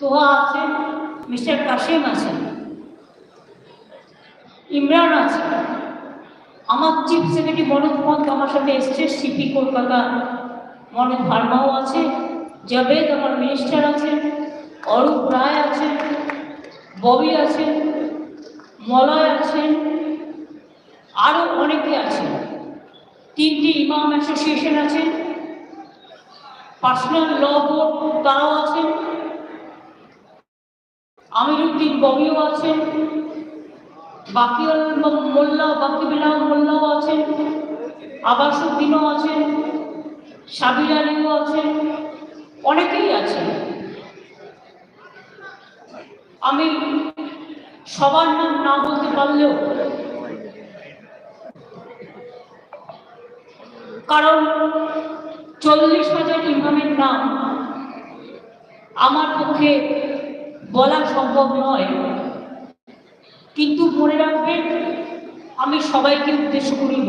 তোহা আছে, মিস্টার কাসিম আছেন, ইমরান আছে আমার চিফ সেক্রেটারি মনোজ পন্থ আমার সাথে এসছে, সিপি কলকাতা মনোজ ভার্মাও আছে, জাভেদ আমার মিনিস্টার আছেন অরূপ রায় আছেন ববি আছেন মলয় আছেন আরও অনেকে আছেন তিনটি ইমাম অ্যাসোসিয়েশন আছেন পার্সোনাল ল বোর্ড তারাও আছেন আমিরুদ্দিন ববিও আছেন, বাকিউল মোল্লা, বাকিবিল্লাহ মোল্লাও আছেন আবাসুদ্দিনও আছেন, সাবির আলীও আছেন, অনেকেই আছেন। আমি সবার নাম না বলতে পারলেও, কারণ চল্লিশ হাজার ইমামের নাম আমার পক্ষে বলা সম্ভব নয় কিন্তু মনে রাখবেন আমি সবাইকে উদ্দেশ্য করেই